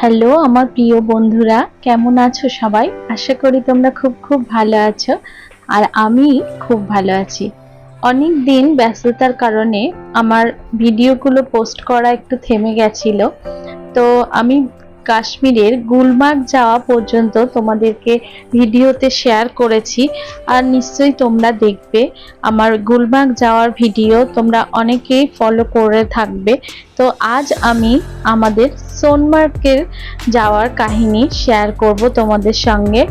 Hello, আমার প্রিয় বন্ধুরা, কেমন আছো সবাই? আশা করি তোমরা খুব খুব ভালো আছো, আর আমি খুব ভালো আছি। অনেক দিন ব্যস্ততার কারণে আমার ভিডিওগুলো পোস্ট করা একটু থেমে গেছিল। তো আমি কাশ্মীরের গুলমার্গ যাওয়া পর্যন্ত তোমাদেরকে ভিডিওতে শেয়ার করেছি, আর নিশ্চয়ই তোমরা দেখবে, আমার গুলমার্গ যাওয়ার ভিডিও তোমরা অনেকেই ফলো করে থাকবে। তো আজ আমি আমাদের সোনমার্গের যাওয়ার কাহিনী শেয়ার করব তোমাদের সঙ্গে।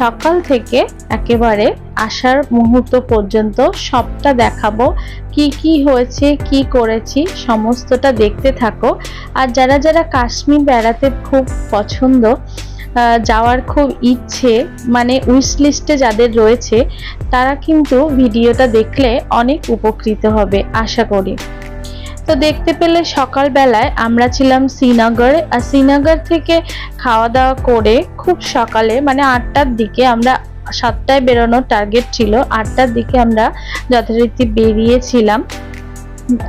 সকাল থেকে একেবারে আসার মুহূর্ত পর্যন্ত সবটা দেখাবো। কি কি হয়েছে, কি করেছি, সমস্তটা দেখতে থাকো। আর যারা যারা কাশ্মীর বেড়াতে খুব পছন্দ যাওয়ার খুব ইচ্ছে মানে উইশ লিস্টে যাদের রয়েছে, তারা কিন্তু ভিডিওটা দেখলে অনেক উপকৃত হবে, আশা করি। তো দেখতে পেলে সকালবেলায় আমরা ছিলাম শ্রীনগরে, আর শ্রীনগর থেকে খাওয়া দাওয়া করে খুব সকালে মানে আটটার দিকে আমরা সাতটায় বেরোনোর টার্গেট ছিল, আটটার দিকে আমরা যথারীতি বেরিয়েছিলাম।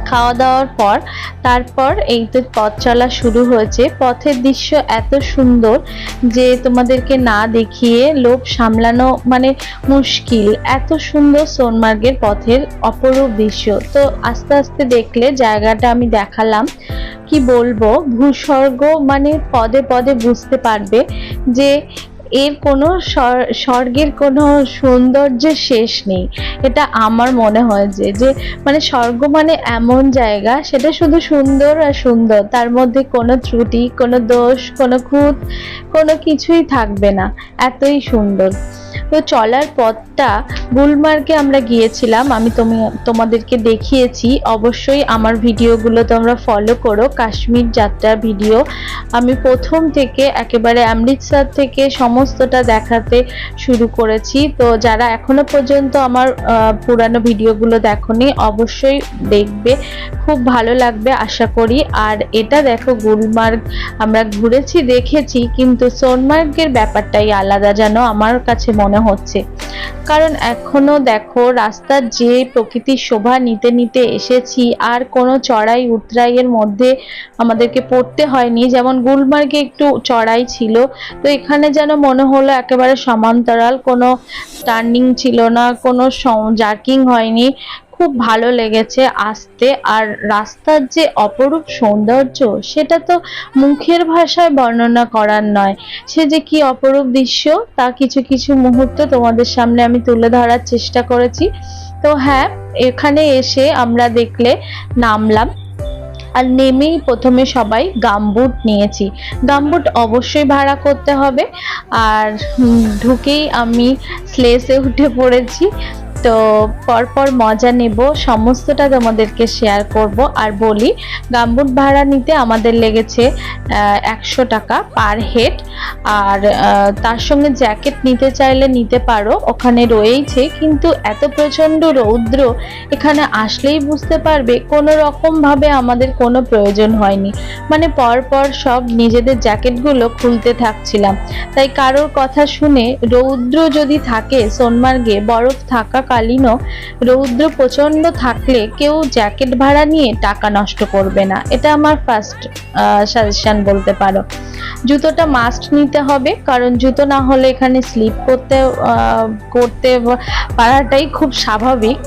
খাওয়া দাওয়ার পর তারপর এই তো পথ চলা শুরু হয়েছে। পথের দৃশ্য এত সুন্দর যে তোমাদেরকে না দেখিয়ে লোভ সামলানো মানে মুশকিল। এত সুন্দর সোনমার্গের পথের অপরূপ দৃশ্য। তো আস্তে আস্তে দেখলে জায়গাটা আমি দেখালাম। কি বলব? ভূস্বর্গ মানে পদে পদে বুঝতে পারবে যে এর কোনো স্বর্গের কোনো সৌন্দর্যের শেষ নেই। এটা আমার মনে হয় যে যে মানে স্বর্গ মানে এমন জায়গা, সেটা শুধু সুন্দর আর সুন্দর, তার মধ্যে কোনো ত্রুটি, কোনো দোষ, কোনো খুঁত, কোনো কিছুই থাকবে না, এতই সুন্দর। তো চলার পথটা, গুলমার্গে আমরা গিয়েছিলাম, আমি তুমি, তোমাদেরকে দেখিয়েছি, অবশ্যই আমার ভিডিওগুলো তোমরা ফলো করো, কাশ্মীর যাত্রার ভিডিও আমি প্রথম থেকে একেবারে অমৃতসর থেকে সমস্তটা দেখাতে শুরু করেছি। তো যারা এখনও পর্যন্ত আমার পুরানো ভিডিওগুলো দেখোনি, অবশ্যই দেখবে। খুব ভালো লাগবে, আশা করি। আর এটা দেখো, গুলমার্গ, আমরা ঘুরেছি, দেখেছি, কিন্তু সোনমার্গের ব্যাপারটাই আলাদা যেন আমার কাছে মনে হচ্ছে। কারণ এখনও দেখো রাস্তার যে প্রকৃতির শোভা নিতে নিতে এসেছি, আর কোনো চড়াই উতরাইয়ের মধ্যে আমাদেরকে পড়তে হয়নি। যেমন গুলমার্গে একটু চড়াই ছিল, তো এখানে যেন মনে হলো একেবারে সমান্তরাল, কোনো টার্নিং ছিল না, কোনো জার্কিং হয়নি। খুব ভালো লেগেছে আসতে। আর রাস্তার যে অপরূপ সৌন্দর্য, সেটা তো মুখের ভাষায় বর্ণনা করার নয়। সে যে কি অপরূপ দৃশ্য, তা কিছু কিছু মুহূর্ত তোমাদের সামনে আমি তুলে ধরার চেষ্টা করেছি। তো হ্যাঁ এখানে এসে আমরা দেখলে নামলাম। আর নেমেই প্রথমে সবাই গামবুট নিয়েছি। গামবুট অবশ্যই ভাড়া করতে হবে। আর ঢুকেই আমি স্লেসে উঠে পড়েছি। তো পরপর মজা নেব, সমস্তটা তোমাদেরকে শেয়ার করব। আর বলি, গামবুট ভাড়া নিতে আমাদের লেগেছে একশো টাকা পার হেড আর তার সঙ্গে জ্যাকেট নিতে চাইলে নিতে পারো, ওখানে রয়েইছে। কিন্তু এত প্রচণ্ড রৌদ্র, এখানে আসলেই বুঝতে পারবে, কোনো রকমভাবে আমাদের কোনো প্রয়োজন হয়নি। মানে পর পর সব নিজেদের জ্যাকেটগুলো খুলতে থাকছিলাম। তাই কারোর কথা শুনে রৌদ্র যদি থাকে, সোনমার্গে বরফ থাকাকালীনও রৌদ্র প্রচণ্ড থাকলে কেউ জ্যাকেট ভাড়া নিয়ে টাকা নষ্ট করবে না। এটা আমার ফার্স্ট সাজেশন বলতে পারো। জুতোটা মাস্ট নিতে হবে, কারণ জুতো না হলে এখানে স্লিপ করতে করতে পারাটাই খুব স্বাভাবিক।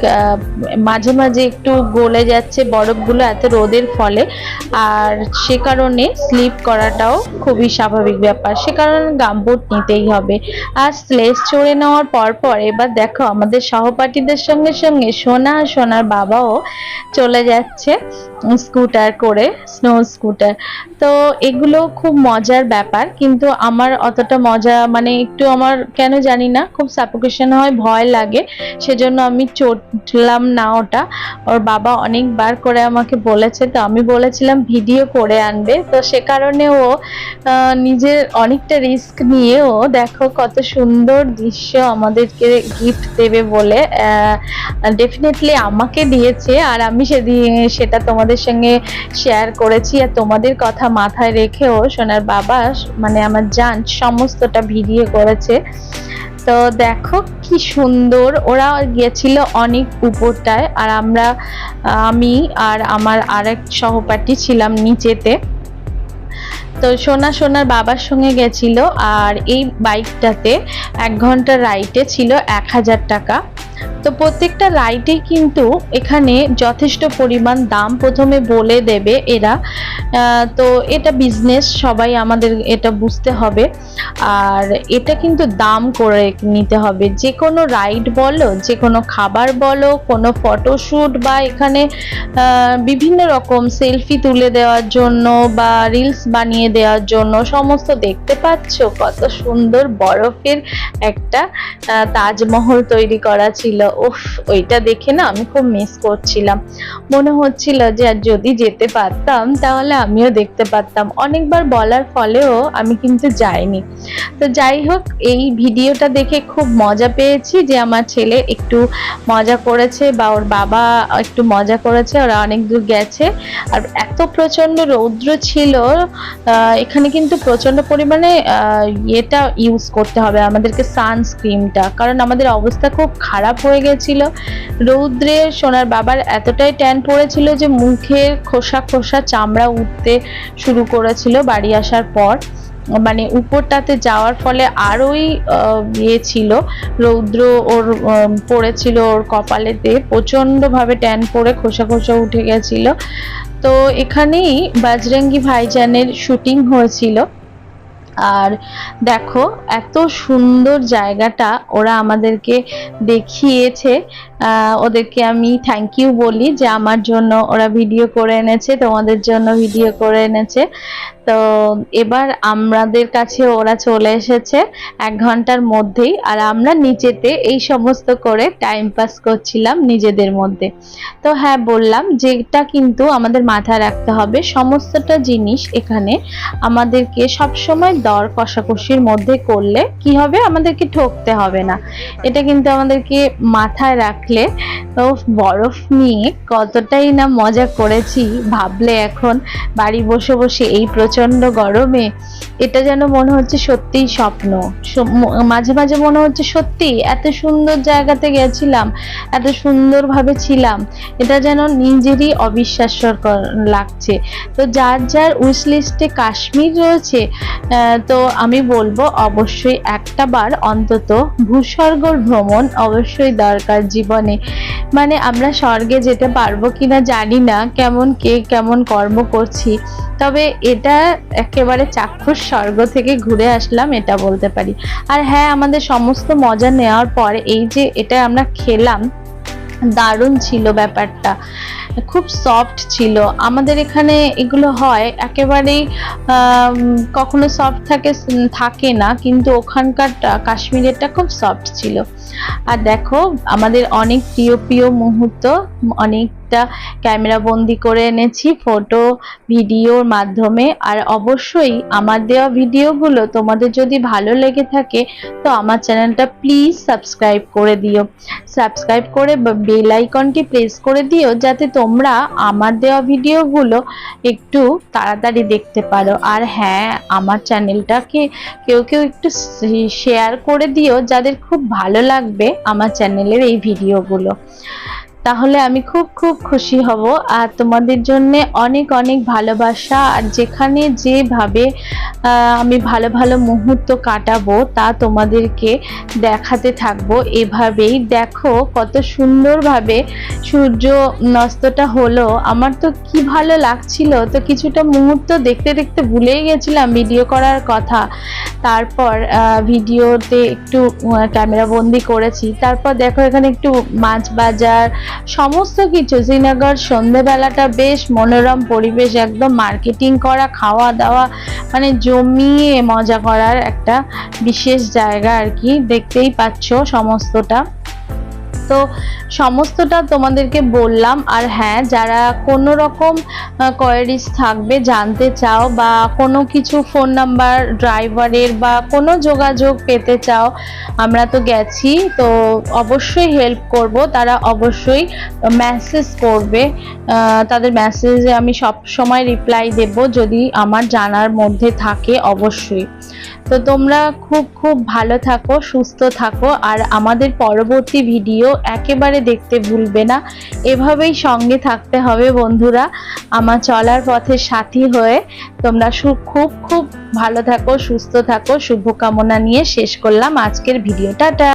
মাঝে মাঝে একটু গলে যাচ্ছে বরফগুলো এত রোদের ফলে, আর সে কারণে স্লিপ করাটাও খুবই স্বাভাবিক ব্যাপার। সে কারণে গামবুট নিতেই হবে। আর স্লেস চড়ে নেওয়ার পর পর এবার দেখো আমাদের সহপাঠীদের সঙ্গে সঙ্গে সোনা আর সোনার বাবাও চলে যাচ্ছে স্কুটার করে স্নো স্কুটার তো এগুলো খুব মজার ব্যাপার, কিন্তু আমার অতটা মজা মানে একটু আমার কেন জানি না, খুব সাপোকেশন হয়, ভয় লাগে, সেজন্য আমি চটলাম না ওটা। ওর বাবা অনেকবার করে আমাকে বলেছে, তো আমি বলেছিলাম ভিডিও করে আনবে, তো সে কারণে ও নিজের অনেকটা রিস্ক নিয়ে ও দেখো কত সুন্দর দৃশ্য আমাদেরকে গিফট দেবে বলে ডেফিনেটলি আমাকে দিয়েছে, আর আমি সেদিন, সেটা তোমাদের সঙ্গে শেয়ার করেছি, আর তোমাদের কথা মাথায় রেখেও সোনার বাবা মানে আমার জান সমস্তটা ভিডিও করেছে। তো দেখো কি সুন্দর, ওরা গিয়েছিল অনেক উপরটায় আর আমরা, আমি আর আমার আরেক সহপাঠী ছিলাম নিচেতে। তো সোনা সোনার বাবার সঙ্গে গেছিল আর এই বাইকটাতে এক ঘণ্টা রাইডে ছিল এক হাজার টাকা। তো প্রত্যেকটা রাইডে কিন্তু এখানে যথেষ্ট পরিমাণ দাম প্রথমে বলে দেবে এরা। তো এটা বিজনেস সবাই আমাদের এটা বুঝতে হবে। আর এটা কিন্তু দাম করে নিতে হবে। যে কোনো রাইড বলো যে কোনো খাবার বলো, কোনো ফটোশ্যুট বা এখানে বিভিন্ন রকম সেলফি তুলে দেওয়ার জন্য বা রিলস বানিয়ে দেওয়ার জন্য সমস্ত দেখতে পাচ্ছ? কত সুন্দর বরফের একটা তাজমহল তৈরি করা ছিল। উফ, ওইটা দেখে না আমি খুব মিস করছিলাম। মনে হচ্ছিল যে আর যদি যেতে পারতাম, তাহলে আমিও দেখতে পারতাম। অনেকবার বলার ফলেও আমি কিন্তু যাইনি। তো যাই হোক, এই ভিডিওটা দেখে খুব মজা পেয়েছি যে আমার ছেলে একটু মজা করেছে বা ওর বাবা একটু মজা করেছে, ওরা অনেক দূর গেছে। আর এত প্রচণ্ড রৌদ্র ছিল এখানে কিন্তু প্রচণ্ড পরিমাণে ইয়েটা ইউজ করতে হবে আমাদেরকে সানস্ক্রিনটা কারণ আমাদের অবস্থা খুব খারাপ হয়ে গেছিল। রৌদ্রে সোনার বাবার এতটাই ট্যান পড়েছিল যে মুখের খোসা খোসা চামড়া উঠতে শুরু করেছিল বাড়ি আসার পর। মানে উপরটাতে যাওয়ার ফলে আরোই ইয়ে ছিল। রৌদ্র ওর পড়েছিল ওর কপালেতে প্রচণ্ড ভাবে ট্যান পড়ে খোসা খোসা উঠে গেছিল। তো এখানেই বাজরঙ্গি ভাইজানের শুটিং হয়েছিল। আর দেখো এত সুন্দর জায়গাটা ওরা আমাদেরকে দেখিয়েছে। ওদেরকে আমি থ্যাংক ইউ বলি যে আমার জন্য ওরা ভিডিও করে এনেছে, তোমাদের জন্য ভিডিও করে এনেছে। তো এবার আমাদের কাছে ওরা চলে এসেছে এক ঘণ্টার মধ্যেই, আর আমরা নিচেতে এই সমস্ত করে টাইম পাস করছিলাম নিজেদের মধ্যে। তো হ্যাঁ বললাম যেটা কিন্তু আমাদের মাথায় রাখতে হবে, সমস্তটা জিনিস এখানে আমাদেরকে সবসময় দর কষাকষির মধ্যে করলে কি হবে? আমাদেরকে ঠকতে হবে না। এটা কিন্তু আমাদেরকে মাথায় রাখলে তো বরফ নিয়ে কতটাই না মজা করেছি, ভাবলে এখন বাড়ি বসে বসে এই প্রচণ্ড গরমে এটা যেন মনে হচ্ছে সত্যিই স্বপ্ন। মাঝে মাঝে মনে হচ্ছে সত্যি এত সুন্দর জায়গাতে গেছিলাম, এত সুন্দরভাবে ছিলাম। এটা যেন নিজেরই অবিশ্বাস্যর কর- লাগছে। তো যার যার উইশ লিস্টে কাশ্মীর রয়েছে তো আমি বলব অবশ্যই একটা বার অন্তত ভূস্বর্গর ভ্রমণ অবশ্যই দরকার জীবনে। মানে আমরা স্বর্গে যেতে পারব কিনা জানি না, কেমন কে কেমন কর্ম করছি। তবে এটা একেবারে চাক্ষুষ স্বর্গ থেকে ঘুরে আসলাম, এটা বলতে পারি। আর হ্যাঁ আমাদের সমস্ত মজা নেওয়ার পর এই যে এটা আমরা খেলাম, দারুণ ছিল ব্যাপারটা। খুব সফট ছিল। আমাদের এখানে এগুলো হয় একেবারেই কখনো সফট থাকে থাকে না, কিন্তু ওখানকারটা কাশ্মীরেরটা খুব সফট ছিল। আর দেখো, আমাদের অনেক প্রিয় প্রিয় মুহূর্ত অনেকটা ক্যামেরা বন্দি করে এনেছি, ফটো, ভিডিওর মাধ্যমে। আর অবশ্যই আমার দেওয়া ভিডিওগুলো তোমাদের যদি ভালো লেগে থাকে, তো আমার চ্যানেলটা প্লিজ সাবস্ক্রাইব করে দিও। সাবস্ক্রাইব করে বেল আইকনটি প্রেস করে দিও, যাতে তোমরা আমার দেওয়া ভিডিওগুলো একটু তাড়াতাড়ি দেখতে পারো। আর হ্যাঁ আমার চ্যানেলটাকে কেউ কেউ একটু শেয়ার করে দিও, যাদের খুব ভালো লাগবে আমার চ্যানেলের এই ভিডিওগুলো। তাহলে আমি খুব খুব খুশি হব। আর তোমাদের জন্য অনেক অনেক ভালোবাসা। আর যেখানে যেভাবে আমি ভালো ভালো মুহূর্ত কাটাবো, তা তোমাদেরকে দেখাতে থাকব। এভাবেই দেখো কত সুন্দরভাবে সূর্য নস্তটা হলো। আমার তো কি ভালো লাগছিল, তো কিছুটা মুহূর্ত দেখতে দেখতে ভুলেই গেছিলাম ভিডিও করার কথা। তারপর ভিডিওতে একটু ক্যামেরা বন্দি করেছি। তারপর দেখো এখানে একটু মাছ বাজার সমস্ত কিছু, শ্রীনগর, সন্ধেবেলাটা বেশ মনোরম পরিবেশ, একদম মার্কেটিং করা খাওয়া দাওয়া মানে জমিয়ে মজা করার একটা বিশেষ জায়গা আর কি। দেখতেই পাচ্ছ সমস্তটা। তো সমস্তটা তোমাদেরকে বললাম। আর হ্যাঁ যারা কোনো রকম কোয়ারিজ থাকবে, জানতে চাও বা কোনো কিছু ফোন নাম্বার ড্রাইভারের বা কোনো যোগাযোগ পেতে চাও, আমরা তো গেছি। তো অবশ্যই হেল্প করব। তারা অবশ্যই মেসেজ করবে। তাদের মেসেজে আমি সব সময় রিপ্লাই দেব যদি আমার জানার মধ্যে থাকে অবশ্যই। তো তোমরা খুব খুব ভালো থাকো, সুস্থ থাকো। আর আমাদের পরবর্তী ভিডিও একেবারে দেখতে ভুলবে না। এভাবেই সঙ্গে থাকতে হবে বন্ধুরা। আমার চলার পথে সাথী হয়ে তোমরা খুব খুব ভালো থাকো, সুস্থ থাকো। শুভকামনা নিয়ে শেষ করলাম আজকের ভিডিওটা